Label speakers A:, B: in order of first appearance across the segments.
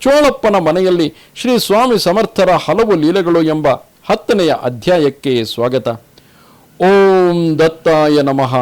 A: ಚೋಳಪ್ಪನ ಮನೆಯಲ್ಲಿ ಶ್ರೀ ಸ್ವಾಮಿ ಸಮರ್ಥರ ಹಲವು ಲೀಲೆಗಳು ಎಂಬ ಹತ್ತನೆಯ ಅಧ್ಯಾಯಕ್ಕೆ ಸ್ವಾಗತ. ಓಂ ದತ್ತಾಯ ನಮಃ.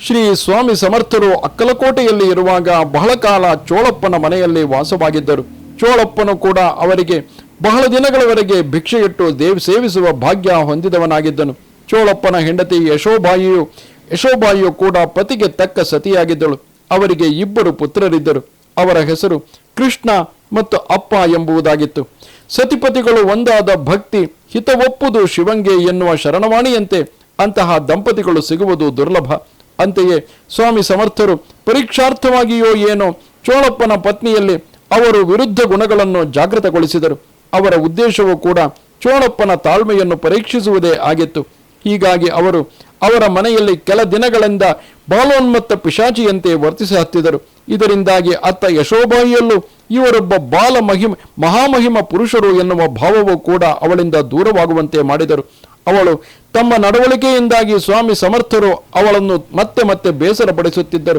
A: ಶ್ರೀ ಸ್ವಾಮಿ ಸಮರ್ಥರು ಅಕ್ಕಲಕೋಟೆಯಲ್ಲಿ ಇರುವಾಗ ಬಹಳ ಕಾಲ ಚೋಳಪ್ಪನ ಮನೆಯಲ್ಲಿ ವಾಸವಾಗಿದ್ದರು. ಚೋಳಪ್ಪನು ಕೂಡ ಅವರಿಗೆ ಬಹಳ ದಿನಗಳವರೆಗೆ ಭಿಕ್ಷೆಯಿಟ್ಟು ದೇವ್, ಸೇವಿಸುವ ಭಾಗ್ಯ ಹೊಂದಿದವನಾಗಿದ್ದನು. ಚೋಳಪ್ಪನ ಹೆಂಡತಿ ಯಶೋಬಾಯಿಯು ಯಶೋಬಾಯಿಯು ಕೂಡ ಪತಿಗೆ ತಕ್ಕ ಸತಿಯಾಗಿದ್ದಳು. ಅವರಿಗೆ ಇಬ್ಬರು ಪುತ್ರರಿದ್ದರು. ಅವರ ಹೆಸರು ಕೃಷ್ಣ ಮತ್ತು ಅಪ್ಪ ಎಂಬುದಾಗಿತ್ತು. ಸತಿಪತಿಗಳು ಒಂದಾದ ಭಕ್ತಿ, ಹಿತವೊಪ್ಪುದು ಶಿವಂಗೆ ಎನ್ನುವ ಶರಣವಾಣಿಯಂತೆ ಅಂತಹ ದಂಪತಿಗಳು ಸಿಗುವುದು ದುರ್ಲಭ. ಅಂತೆಯೇ ಸ್ವಾಮಿ ಸಮರ್ಥರು, ಪರೀಕ್ಷಾರ್ಥವಾಗಿಯೋ ಏನೋ ಚೋಳಪ್ಪನ ಪತ್ನಿಯಲ್ಲಿ ಅವರು ವಿರುದ್ಧ ಗುಣಗಳನ್ನು ಜಾಗೃತಗೊಳಿಸಿದರು. ಅವರ ಉದ್ದೇಶವೂ ಕೂಡ ಚೋಳಪ್ಪನ ತಾಳ್ಮೆಯನ್ನು ಪರೀಕ್ಷಿಸುವುದೇ ಆಗಿತ್ತು. ಹೀಗಾಗಿ ಅವರು ಅವರ ಮನೆಯಲ್ಲಿ ಕೆಲ ದಿನಗಳಿಂದ ಬಾಲೋನ್ಮತ್ತ ಪಿಶಾಚಿಯಂತೆ ವರ್ತಿಸಿ ಹತ್ತಿದರು. ಇದರಿಂದಾಗಿ ಅತ್ತ ಯಶೋಬಾಯಿಯಲ್ಲೂ ಇವರೊಬ್ಬ ಬಾಲ ಮಹಿಮ, ಮಹಾಮಹಿಮ ಪುರುಷರು ಎನ್ನುವ ಭಾವವು ಕೂಡ ಅವಳಿಂದ ದೂರವಾಗುವಂತೆ ಮಾಡಿದರು. ಅವಳು ತಮ್ಮ ನಡವಳಿಕೆಯಿಂದಾಗಿ ಸ್ವಾಮಿ ಸಮರ್ಥರು ಅವಳನ್ನು ಮತ್ತೆ ಮತ್ತೆ ಬೇಸರಪಡಿಸುತ್ತಿದ್ದರು.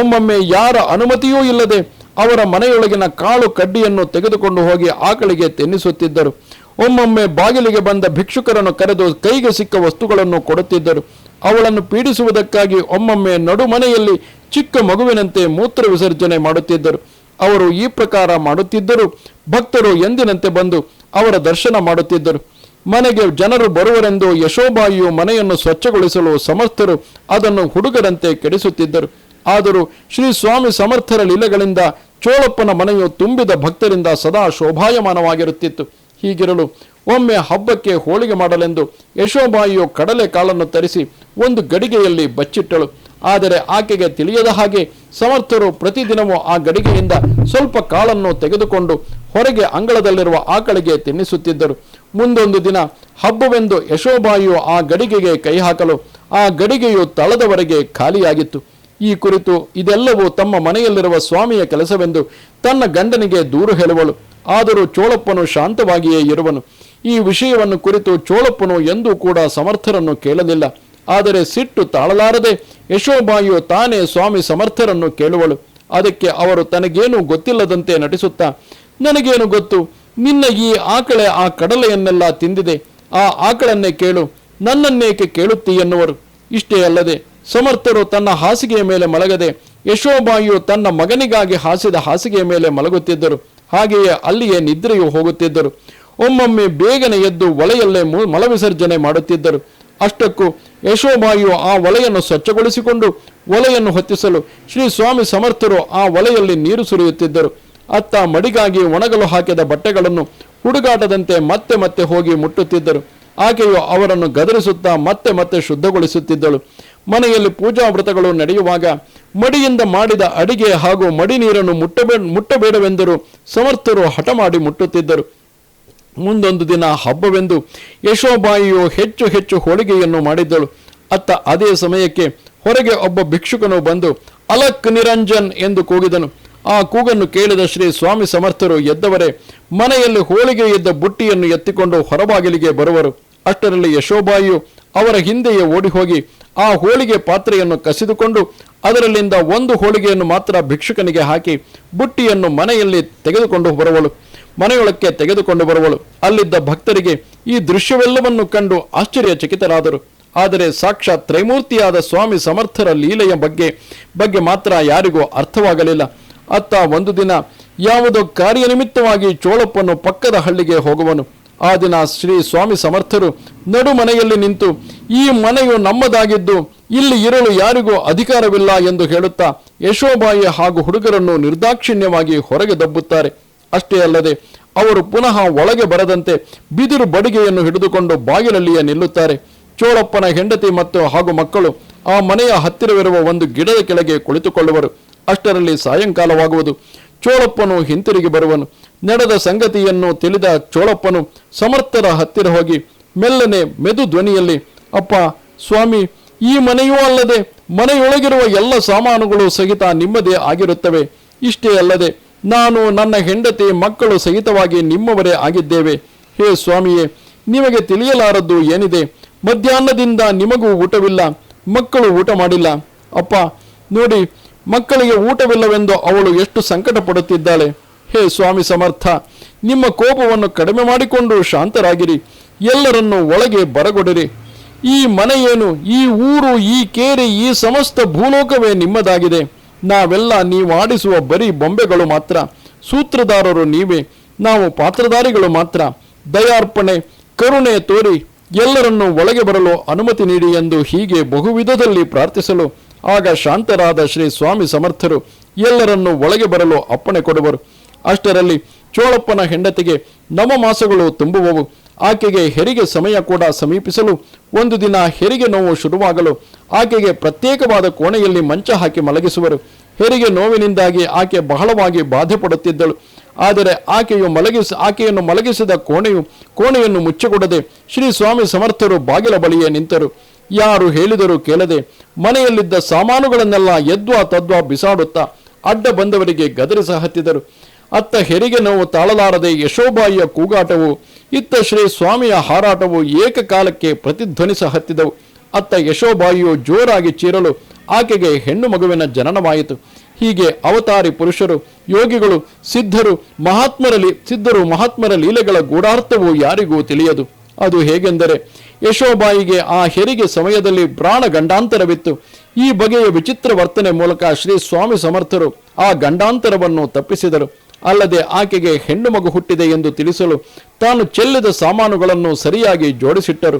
A: ಒಮ್ಮೊಮ್ಮೆ ಯಾರ ಅನುಮತಿಯೂ ಇಲ್ಲದೆ ಅವರ ಮನೆಯೊಳಗಿನ ಕಾಳು ಕಡ್ಡಿಯನ್ನು ತೆಗೆದುಕೊಂಡು ಹೋಗಿ ಆಕಳಿಗೆ ತೆನ್ನಿಸುತ್ತಿದ್ದರು. ಒಮ್ಮೊಮ್ಮೆ ಬಾಗಿಲಿಗೆ ಬಂದ ಭಿಕ್ಷುಕರನ್ನು ಕರೆದು ಕೈಗೆ ಸಿಕ್ಕ ವಸ್ತುಗಳನ್ನು ಕೊಡುತ್ತಿದ್ದರು. ಅವಳನ್ನು ಪೀಡಿಸುವುದಕ್ಕಾಗಿ ಒಮ್ಮೊಮ್ಮೆ ನಡುಮನೆಯಲ್ಲಿ ಚಿಕ್ಕ ಮಗುವಿನಂತೆ ಮೂತ್ರ ವಿಸರ್ಜನೆ ಮಾಡುತ್ತಿದ್ದರು. ಅವರು ಈ ಪ್ರಕಾರ ಮಾಡುತ್ತಿದ್ದರು ಭಕ್ತರು ಎಂದಿನಂತೆ ಬಂದು ಅವರ ದರ್ಶನ ಮಾಡುತ್ತಿದ್ದರು. ಮನೆಗೆ ಜನರು ಬರುವರೆಂದು ಯಶೋಬಾಯಿಯು ಮನೆಯನ್ನು ಸ್ವಚ್ಛಗೊಳಿಸಲು ಸಮರ್ಥರು ಅದನ್ನು ಹುಡುಗರಂತೆ ಕೆಡಿಸುತ್ತಿದ್ದರು. ಆದರೂ ಶ್ರೀ ಸ್ವಾಮಿ ಸಮರ್ಥರ ಲೀಲೆಗಳಿಂದ ಚೋಳಪ್ಪನ ಮನೆಯು ತುಂಬಿದ ಭಕ್ತರಿಂದ ಸದಾ ಶೋಭಾಯಮಾನವಾಗಿರುತ್ತಿತ್ತು. ಹೀಗಿರಲು ಒಮ್ಮೆ ಹಬ್ಬಕ್ಕೆ ಹೋಳಿಗೆ ಮಾಡಲೆಂದು ಯಶೋಬಾಯಿಯು ಕಡಲೆ ಕಾಳನ್ನು ತರಿಸಿ ಒಂದು ಗಡಿಗೆಯಲ್ಲಿ ಬಚ್ಚಿಟ್ಟಳು. ಆದರೆ ಆಕೆಗೆ ತಿಳಿಯದ ಹಾಗೆ ಸಮರ್ಥರು ಪ್ರತಿದಿನವೂ ಆ ಗಡಿಗೆಯಿಂದ ಸ್ವಲ್ಪ ಕಾಳನ್ನು ತೆಗೆದುಕೊಂಡು ಹೊರಗೆ ಅಂಗಳದಲ್ಲಿರುವ ಆಕಳಿಗೆ ತಿನ್ನಿಸುತ್ತಿದ್ದರು. ಮುಂದೊಂದು ದಿನ ಹಬ್ಬವೆಂದು ಯಶೋಬಾಯಿಯು ಆ ಗಡಿಗೆಗೆ ಕೈ ಹಾಕಲು ಆ ಗಡಿಗೆಯು ತಳದವರೆಗೆ ಖಾಲಿಯಾಗಿತ್ತು. ಈ ಕುರಿತು ಇದೆಲ್ಲವೂ ತಮ್ಮ ಮನೆಯಲ್ಲಿರುವ ಸ್ವಾಮಿಯ ಕೆಲಸವೆಂದು ತನ್ನ ಗಂಡನಿಗೆ ದೂರು ಹೇಳುವಳು. ಆದರೂ ಚೋಳಪ್ಪನು ಶಾಂತವಾಗಿಯೇ ಇರುವನು. ಈ ವಿಷಯವನ್ನು ಕುರಿತು ಚೋಳಪ್ಪನು ಎಂದೂ ಕೂಡ ಸಮರ್ಥರನ್ನು ಕೇಳಲಿಲ್ಲ. ಆದರೆ ಸಿಟ್ಟು ತಾಳಲಾರದೆ ಯಶೋಬಾಯಿಯು ತಾನೇ ಸ್ವಾಮಿ ಸಮರ್ಥರನ್ನು ಕೇಳುವಳು. ಅದಕ್ಕೆ ಅವರು ತನಗೇನು ಗೊತ್ತಿಲ್ಲದಂತೆ ನಟಿಸುತ್ತಾ, ನನಗೇನು ಗೊತ್ತು? ನಿನ್ನ ಈ ಆಕಳೆ ಆ ಕಡಲೆಯನ್ನೆಲ್ಲ ತಿಂದಿದೆ. ಆ ಆಕಳನ್ನೇ ಕೇಳು. ನನ್ನನ್ನೇಕೆ ಕೇಳುತ್ತಿ ಎನ್ನುವರು. ಇಷ್ಟೇ ಅಲ್ಲದೆ ಸಮರ್ಥರು ತನ್ನ ಹಾಸಿಗೆಯ ಮೇಲೆ ಮಲಗದೆ ಯಶೋಬಾಯಿಯು ತನ್ನ ಮಗನಿಗಾಗಿ ಹಾಸಿದ ಹಾಸಿಗೆಯ ಮೇಲೆ ಮಲಗುತ್ತಿದ್ದರು. ಹಾಗೆಯೇ ಅಲ್ಲಿಯೇ ನಿದ್ರೆಯು ಹೋಗುತ್ತಿದ್ದರು. ಒಮ್ಮೊಮ್ಮೆ ಬೇಗನೆ ಎದ್ದು ಒಲೆಯಲ್ಲೇ ಮಲವಿಸರ್ಜನೆ ಮಾಡುತ್ತಿದ್ದರು. ಅಷ್ಟಕ್ಕೂ ಯಶೋಬಾಯಿಯು ಆ ಒಲೆಯನ್ನು ಸ್ವಚ್ಛಗೊಳಿಸಿಕೊಂಡು ಒಲೆಯನ್ನು ಹೊತ್ತಿಸಲು ಶ್ರೀ ಸ್ವಾಮಿ ಸಮರ್ಥರು ಆ ಒಲೆಯಲ್ಲಿ ನೀರು ಸುರಿಯುತ್ತಿದ್ದರು. ಅತ್ತ ಮಡಿಗಾಗಿ ಒಣಗಲು ಹಾಕಿದ ಬಟ್ಟೆಗಳನ್ನು ಹುಡುಗಾಟದಂತೆ ಮತ್ತೆ ಮತ್ತೆ ಹೋಗಿ ಮುಟ್ಟುತ್ತಿದ್ದರು. ಆಕೆಯು ಅವರನ್ನು ಗದರಿಸುತ್ತಾ ಮತ್ತೆ ಮತ್ತೆ ಶುದ್ಧಗೊಳಿಸುತ್ತಿದ್ದಳು. ಮನೆಯಲ್ಲಿ ಪೂಜಾ ವ್ರತಗಳು ನಡೆಯುವಾಗ ಮಡಿಯಿಂದ ಮಾಡಿದ ಅಡಿಗೆ ಹಾಗೂ ಮಡಿ ನೀರನ್ನು ಮುಟ್ಟಬೇ ಮುಟ್ಟಬೇಡವೆಂದರು. ಸಮರ್ಥರು ಹಠ ಮಾಡಿ ಮುಟ್ಟುತ್ತಿದ್ದರು. ಮುಂದೊಂದು ದಿನ ಹಬ್ಬವೆಂದು ಯಶೋಬಾಯಿಯು ಹೆಚ್ಚು ಹೆಚ್ಚು ಹೋಳಿಗೆಯನ್ನು ಮಾಡಿದ್ದಳು. ಅತ್ತ ಅದೇ ಸಮಯಕ್ಕೆ ಹೊರಗೆ ಒಬ್ಬ ಭಿಕ್ಷುಕನು ಬಂದು, ಅಲಕ್ ನಿರಂಜನ್ ಎಂದು ಕೂಗಿದನು. ಆ ಕೂಗನ್ನು ಕೇಳಿದ ಶ್ರೀ ಸ್ವಾಮಿ ಸಮರ್ಥರು ಎದ್ದವರೇ, ಮನೆಯಲ್ಲಿ ಹೋಳಿಗೆ ಇದ್ದ ಬುಟ್ಟಿಯನ್ನು ಎತ್ತಿಕೊಂಡು ಹೊರಬಾಗಿಲಿಗೆ ಬರುವರು. ಅಷ್ಟರಲ್ಲಿ ಯಶೋಬಾಯಿಯು ಅವರ ಹಿಂದೆಯೇ ಓಡಿ ಹೋಗಿ ಆ ಹೋಳಿಗೆ ಪಾತ್ರೆಯನ್ನು ಕಸಿದುಕೊಂಡು ಅದರಲ್ಲಿಂದ ಒಂದು ಹೋಳಿಗೆಯನ್ನು ಮಾತ್ರ ಭಿಕ್ಷುಕನಿಗೆ ಹಾಕಿ ಬುಟ್ಟಿಯನ್ನು ಮನೆಯಲ್ಲಿ ತೆಗೆದುಕೊಂಡು ಬರುವಳು. ಮನೆಯೊಳಕ್ಕೆ ತೆಗೆದುಕೊಂಡು ಬರುವಳು. ಅಲ್ಲಿದ್ದ ಭಕ್ತರಿಗೆ ಈ ದೃಶ್ಯವೆಲ್ಲವನ್ನು ಕಂಡು ಆಶ್ಚರ್ಯಚಕಿತರಾದರು. ಆದರೆ ಸಾಕ್ಷಾತ್ ತ್ರೈಮೂರ್ತಿಯಾದ ಸ್ವಾಮಿ ಸಮರ್ಥರ ಲೀಲೆಯ ಬಗ್ಗೆ ಬಗ್ಗೆ ಮಾತ್ರ ಯಾರಿಗೂ ಅರ್ಥವಾಗಲಿಲ್ಲ. ಅತ್ತ ಒಂದು ದಿನ ಯಾವುದೋ ಕಾರ್ಯನಿಮಿತ್ತವಾಗಿ ಚೋಳಪ್ಪನು ಪಕ್ಕದ ಹಳ್ಳಿಗೆ ಹೋಗುವನು. ಆ ದಿನ ಶ್ರೀ ಸ್ವಾಮಿ ಸಮರ್ಥರು ನಡು ಮನೆಯಲ್ಲಿ ನಿಂತು, ಈ ಮನೆಯು ನಮ್ಮದಾಗಿದ್ದು, ಇಲ್ಲಿ ಇರಲು ಯಾರಿಗೂ ಅಧಿಕಾರವಿಲ್ಲ ಎಂದು ಹೇಳುತ್ತಾ, ಯಶೋಬಾಯಿ ಹಾಗೂ ಹುಡುಗರನ್ನು ನಿರ್ದಾಕ್ಷಿಣ್ಯವಾಗಿ ಹೊರಗೆ ದಬ್ಬುತ್ತಾರೆ. ಅಷ್ಟೇ ಅಲ್ಲದೆ, ಅವರು ಪುನಃ ಒಳಗೆ ಬರದಂತೆ ಬಿದಿರು ಬಡಿಗೆಯನ್ನು ಹಿಡಿದುಕೊಂಡು ಬಾಗಿಲಲ್ಲಿಯೇ ನಿಲ್ಲುತ್ತಾರೆ. ಚೋಳಪ್ಪನ ಹೆಂಡತಿ ಮತ್ತು ಹಾಗೂ ಮಕ್ಕಳು ಆ ಮನೆಯ ಹತ್ತಿರವಿರುವ ಒಂದು ಗಿಡದ ಕೆಳಗೆ ಕುಳಿತುಕೊಳ್ಳುವರು. ಅಷ್ಟರಲ್ಲಿ ಸಾಯಂಕಾಲವಾಗುವುದು. ಚೋಳಪ್ಪನು ಹಿಂತಿರುಗಿ ಬರುವನು. ನಡೆದ ಸಂಗತಿಯನ್ನು ತಿಳಿದ ಚೋಳಪ್ಪನು ಸಮರ್ಥರ ಹತ್ತಿರ ಹೋಗಿ ಮೆಲ್ಲನೆ ಮೆದು ಧ್ವನಿಯಲ್ಲಿ, ಅಪ್ಪ, ಸ್ವಾಮಿ, ಈ ಮನೆಯೂ ಅಲ್ಲದೆ ಮನೆಯೊಳಗಿರುವ ಎಲ್ಲ ಸಾಮಾನುಗಳು ಸಹಿತ ನಿಮ್ಮದೇ ಆಗಿರುತ್ತವೆ. ಇಷ್ಟೇ ಅಲ್ಲದೆ ನಾನು ನನ್ನ ಹೆಂಡತಿ ಮಕ್ಕಳು ಸಹಿತವಾಗಿ ನಿಮ್ಮವರೇ ಆಗಿದ್ದೇವೆ. ಹೇ ಸ್ವಾಮಿಯೇ, ನಿಮಗೆ ತಿಳಿಯಲಾರದ್ದು ಏನಿದೆ? ಮಧ್ಯಾಹ್ನದಿಂದ ನಿಮಗೂ ಊಟವಿಲ್ಲ, ಮಕ್ಕಳು ಊಟ ಮಾಡಿಲ್ಲ. ಅಪ್ಪ, ನೋಡಿ, ಮಕ್ಕಳಿಗೆ ಊಟವಿಲ್ಲವೆಂದು ಅವಳು ಎಷ್ಟು ಸಂಕಟ ಪಡುತ್ತಿದ್ದಾಳೆ ಹೇ ಸ್ವಾಮಿ ಸಮರ್ಥ, ನಿಮ್ಮ ಕೋಪವನ್ನು ಕಡಿಮೆ ಮಾಡಿಕೊಂಡು ಶಾಂತರಾಗಿರಿ, ಎಲ್ಲರನ್ನು ಒಳಗೆ ಬರಗೊಡಿರಿ. ಈ ಮನೆಯೇನು ಈ ಊರು, ಈ ಕೇರಿ, ಈ ಸಮಸ್ತ ಭೂಲೋಕವೇ ನಿಮ್ಮದಾಗಿದೆ. ನಾವೆಲ್ಲ ನೀವು ಆಡಿಸುವ ಬರೀ ಬೊಂಬೆಗಳು ಮಾತ್ರ, ಸೂತ್ರಧಾರರು ನೀವೇ, ನಾವು ಪಾತ್ರಧಾರಿಗಳು ಮಾತ್ರ. ದಯಾರ್ಪಣೆ, ಕರುಣೆ ತೋರಿ, ಎಲ್ಲರನ್ನೂ ಒಳಗೆ ಬರಲು ಅನುಮತಿ ನೀಡಿ ಎಂದು ಹೀಗೆ ಬಹುವಿಧದಲ್ಲಿ ಪ್ರಾರ್ಥಿಸಲು, ಆಗ ಶಾಂತರಾದ ಶ್ರೀ ಸ್ವಾಮಿ ಸಮರ್ಥರು ಎಲ್ಲರನ್ನೂ ಒಳಗೆ ಬರಲು ಅಪ್ಪಣೆ ಕೊಡುವರು. ಅಷ್ಟರಲ್ಲಿ ಚೋಳಪ್ಪನ ಹೆಂಡತಿಗೆ ನವಮಾಸಗಳು ತುಂಬುವವು. ಆಕೆಗೆ ಹೆರಿಗೆ ಸಮಯ ಕೂಡ ಸಮೀಪಿಸಲು ಒಂದು ದಿನ ಹೆರಿಗೆ ನೋವು ಶುರುವಾಗಲು ಆಕೆಗೆ ಪ್ರತ್ಯೇಕವಾದ ಕೋಣೆಯಲ್ಲಿ ಮಂಚ ಹಾಕಿ ಮಲಗಿಸುವರು. ಹೆರಿಗೆ ನೋವಿನಿಂದಾಗಿ ಆಕೆ ಬಹಳವಾಗಿ ಬಾಧೆ ಪಡುತ್ತಿದ್ದಳು. ಆದರೆ ಆಕೆಯು ಮಲಗಿಸ, ಆಕೆಯನ್ನು ಮಲಗಿಸಿದ ಕೋಣೆಯು, ಕೋಣೆಯನ್ನು ಮುಚ್ಚಿಕೊಡದೆ ಶ್ರೀ ಸ್ವಾಮಿ ಸಮರ್ಥರು ಬಾಗಿಲ ಬಳಿಯೇ ನಿಂತರು. ಯಾರು ಹೇಳಿದರೂ ಕೇಳದೆ ಮನೆಯಲ್ಲಿದ್ದ ಸಾಮಾನುಗಳನ್ನೆಲ್ಲ ಎದ್ವಾ ತದ್ವಾ ಬಿಸಾಡುತ್ತಾ ಅಡ್ಡ ಬಂದವರಿಗೆ ಗದರಿಸ ಹತ್ತಿದರು. ಅತ್ತ ಹೆರಿಗೆ ನೋವು ತಾಳಲಾರದೆ ಯಶೋಬಾಯಿಯ ಕೂಗಾಟವು, ಇತ್ತ ಶ್ರೀ ಸ್ವಾಮಿಯ ಹಾರಾಟವು ಏಕಕಾಲಕ್ಕೆ ಪ್ರತಿಧ್ವನಿಸ ಹತ್ತಿದವು. ಅತ್ತ ಯಶೋಬಾಯಿಯು ಜೋರಾಗಿ ಚೀರಲು ಆಕೆಗೆ ಹೆಣ್ಣು ಮಗುವಿನ ಜನನವಾಯಿತು. ಹೀಗೆ ಅವತಾರಿ ಪುರುಷರು, ಯೋಗಿಗಳು, ಸಿದ್ಧರು ಮಹಾತ್ಮರ ಲೀ ಸಿದ್ಧರು ಮಹಾತ್ಮರ ಲೀಲೆಗಳ ಗೂಢಾರ್ಥವು ಯಾರಿಗೂ ತಿಳಿಯದು. ಅದು ಹೇಗೆಂದರೆ, ಯಶೋಬಾಯಿಗೆ ಆ ಹೆರಿಗೆ ಸಮಯದಲ್ಲಿ ಪ್ರಾಣ ಗಂಡಾಂತರವಿತ್ತು. ಈ ಬಗೆಯ ವಿಚಿತ್ರ ವರ್ತನೆ ಮೂಲಕ ಶ್ರೀ ಸ್ವಾಮಿ ಸಮರ್ಥರು ಆ ಗಂಡಾಂತರವನ್ನು ತಪ್ಪಿಸಿದರು. ಅಲ್ಲದೆ ಆಕೆಗೆ ಹೆಣ್ಣು ಮಗು ಹುಟ್ಟಿದೆ ಎಂದು ತಿಳಿಸಲು ತಾನು ಚೆಲ್ಲಿದ ಸಾಮಾನುಗಳನ್ನು ಸರಿಯಾಗಿ ಜೋಡಿಸಿಟ್ಟರು.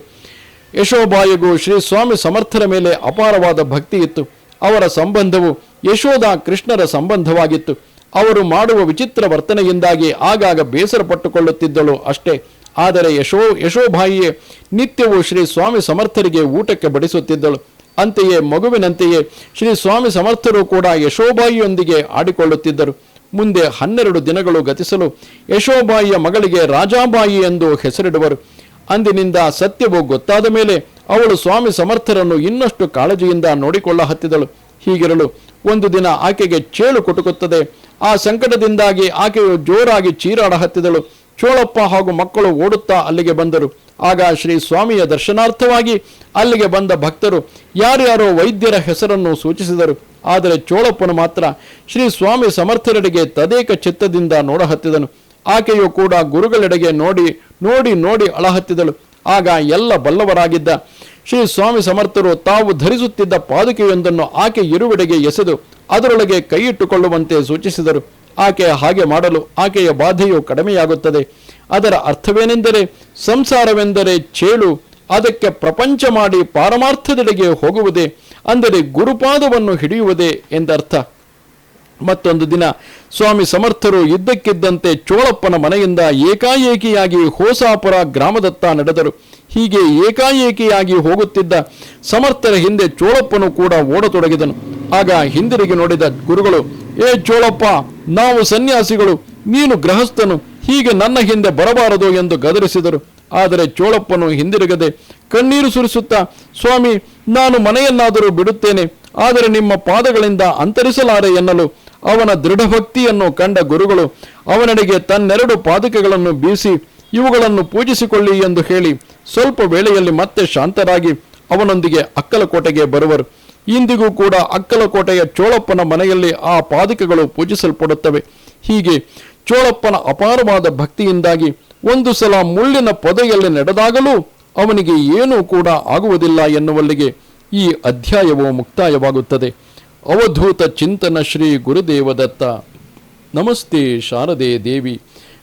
A: ಯಶೋಬಾಯಿಗೂ ಶ್ರೀ ಸ್ವಾಮಿ ಸಮರ್ಥರ ಮೇಲೆ ಅಪಾರವಾದ ಭಕ್ತಿ ಇತ್ತು. ಅವರ ಸಂಬಂಧವು ಯಶೋಧ ಕೃಷ್ಣರ ಸಂಬಂಧವಾಗಿತ್ತು. ಅವರು ಮಾಡುವ ವಿಚಿತ್ರ ವರ್ತನೆಯಿಂದಾಗಿ ಆಗಾಗ ಬೇಸರ ಪಟ್ಟುಕೊಳ್ಳುತ್ತಿದ್ದಳು ಅಷ್ಟೇ. ಆದರೆ ಯಶೋ ಯಶೋಭಾಯಿಯೇ ನಿತ್ಯವೂ ಶ್ರೀ ಸ್ವಾಮಿ ಸಮರ್ಥರಿಗೆ ಊಟಕ್ಕೆ ಬಡಿಸುತ್ತಿದ್ದಳು. ಅಂತೆಯೇ ಮಗುವಿನಂತೆಯೇ ಶ್ರೀ ಸ್ವಾಮಿ ಸಮರ್ಥರು ಕೂಡ ಯಶೋಬಾಯಿಯೊಂದಿಗೆ ಆಡಿಕೊಳ್ಳುತ್ತಿದ್ದರು. ಮುಂದೆ ಹನ್ನೆರಡು ದಿನಗಳು ಗತಿಸಲು ಯಶೋಬಾಯಿಯ ಮಗಳಿಗೆ ರಾಜಾಬಾಯಿ ಎಂದು ಹೆಸರಿಡುವರು. ಅಂದಿನಿಂದ ಸತ್ಯವು ಗೊತ್ತಾದ ಮೇಲೆ ಅವಳು ಸ್ವಾಮಿ ಸಮರ್ಥರನ್ನು ಇನ್ನಷ್ಟು ಕಾಳಜಿಯಿಂದ ನೋಡಿಕೊಳ್ಳ ಹತ್ತಿದಳು. ಹೀಗಿರಲು ಒಂದು ದಿನ ಆಕೆಗೆ ಚೇಳು ಕೊಟುಕುತ್ತದೆ. ಆ ಸಂಕಟದಿಂದಾಗಿ ಆಕೆಯು ಜೋರಾಗಿ ಚೀರಾಡ ಹತ್ತಿದಳು. ಚೋಳಪ್ಪ ಹಾಗೂ ಮಕ್ಕಳು ಓಡುತ್ತಾ ಅಲ್ಲಿಗೆ ಬಂದರು. ಆಗ ಶ್ರೀ ಸ್ವಾಮಿಯ ದರ್ಶನಾರ್ಥವಾಗಿ ಅಲ್ಲಿಗೆ ಬಂದ ಭಕ್ತರು ಯಾರ್ಯಾರೋ ವೈದ್ಯರ ಹೆಸರನ್ನು ಸೂಚಿಸಿದರು. ಆದರೆ ಚೋಳಪ್ಪನು ಮಾತ್ರ ಶ್ರೀ ಸ್ವಾಮಿ ಸಮರ್ಥರೆಡೆಗೆ ತದೇಕ ಚಿತ್ತದಿಂದ ನೋಡಹತ್ತಿದನು. ಆಕೆಯು ಕೂಡ ಗುರುಗಳೆಡೆಗೆ ನೋಡಿ ನೋಡಿ ನೋಡಿ ಅಳಹತ್ತಿದಳು. ಆಗ ಎಲ್ಲ ಬಲ್ಲವರಾಗಿದ್ದ ಶ್ರೀ ಸ್ವಾಮಿ ಸಮರ್ಥರು ತಾವು ಧರಿಸುತ್ತಿದ್ದ ಪಾದುಕೆಯೊಂದನ್ನು ಆಕೆ ಇರುವೆಡೆಗೆ ಎಸೆದು ಅದರೊಳಗೆ ಕೈಯಿಟ್ಟುಕೊಳ್ಳುವಂತೆ ಸೂಚಿಸಿದರು. ಆಕೆ ಹಾಗೆ ಮಾಡಲು ಆಕೆಯ ಬಾಧೆಯು ಕಡಿಮೆಯಾಗುತ್ತದೆ. ಅದರ ಅರ್ಥವೇನೆಂದರೆ ಸಂಸಾರವೆಂದರೆ ಚೇಳು, ಅದಕ್ಕೆ ಪ್ರಪಂಚ ಮಾಡಿ ಪಾರಮಾರ್ಥದೆಡೆಗೆ ಹೋಗುವುದೇ ಅಂದರೆ ಗುರುಪಾದವನ್ನು ಹಿಡಿಯುವುದೇ ಎಂದರ್ಥ. ಮತ್ತೊಂದು ದಿನ ಸ್ವಾಮಿ ಸಮರ್ಥರು ಇದ್ದಕ್ಕಿದ್ದಂತೆ ಚೋಳಪ್ಪನ ಮನೆಯಿಂದ ಏಕಾಏಕಿಯಾಗಿ ಹೋಸಾಪುರ ಗ್ರಾಮದತ್ತ ನಡೆದರು. ಹೀಗೆ ಏಕಾಏಕಿಯಾಗಿ ಹೋಗುತ್ತಿದ್ದ ಸಮರ್ಥರ ಹಿಂದೆ ಚೋಳಪ್ಪನು ಕೂಡ ಓಡತೊಡಗಿದನು. ಆಗ ಹಿಂದಿರುಗಿ ನೋಡಿದ ಗುರುಗಳು, ಏ ಚೋಳಪ್ಪ, ನಾವು ಸನ್ಯಾಸಿಗಳು, ನೀನು ಗೃಹಸ್ಥನು, ಹೀಗೆ ನನ್ನ ಹಿಂದೆ ಬರಬಾರದು ಎಂದು ಗದರಿಸಿದರು. ಆದರೆ ಚೋಳಪ್ಪನು ಹಿಂದಿರುಗದೆ ಕಣ್ಣೀರು ಸುರಿಸುತ್ತಾ, ಸ್ವಾಮಿ, ನಾನು ಮನೆಯನ್ನಾದರೂ ಬಿಡುತ್ತೇನೆ, ಆದರೆ ನಿಮ್ಮ ಪಾದಗಳಿಂದ ಅಂತರಿಸಲಾರೆ ಎನ್ನಲು ಅವನ ದೃಢಭಕ್ತಿಯನ್ನು ಕಂಡ ಗುರುಗಳು ಅವನಡೆಗೆ ತನ್ನೆರಡು ಪಾದಕಗಳನ್ನು ಬೀಸಿ ಇವುಗಳನ್ನು ಪೂಜಿಸಿಕೊಳ್ಳಿ ಎಂದು ಹೇಳಿ ಸ್ವಲ್ಪ ವೇಳೆಯಲ್ಲಿ ಮತ್ತೆ ಶಾಂತರಾಗಿ ಅವನೊಂದಿಗೆ ಅಕ್ಕಲಕೋಟೆಗೆ ಬರುವರು. ಇಂದಿಗೂ ಕೂಡ ಅಕ್ಕಲಕೋಟೆಯ ಚೋಳಪ್ಪನ ಮನೆಯಲ್ಲಿ ಆ ಪಾದಕಗಳು ಪೂಜಿಸಲ್ಪಡುತ್ತವೆ. ಹೀಗೆ ಚೋಳಪ್ಪನ ಅಪಾರವಾದ ಭಕ್ತಿಯಿಂದಾಗಿ ಒಂದು ಸಲ ಮುಳ್ಳಿನ ಪೊದೆಯಲ್ಲಿ ನಡೆದಾಗಲೂ ಅವನಿಗೆ ಏನೂ ಕೂಡ ಆಗುವುದಿಲ್ಲ ಎನ್ನುವಲ್ಲಿಗೆ ಈ ಅಧ್ಯಾಯವು ಮುಕ್ತಾಯವಾಗುತ್ತದೆ. ಅವಧೂತ ಚಿಂತನ ಶ್ರೀ ಗುರುದೇವದತ್ತ. ನಮಸ್ತೆ ಶಾರದೆ ದೇವಿ.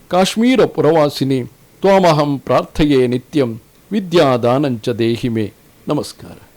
A: ಕಾಶ್ಮೀರ ಪುರವಾಸಿನಿ, ತ್ವಾಮಹಂ ಪ್ರಾರ್ಥೆಯೇ ನಿತ್ಯಂ, ವಿದ್ಯಾದಾನಂಚ ದೇಹಿಮೆ. ನಮಸ್ಕಾರ.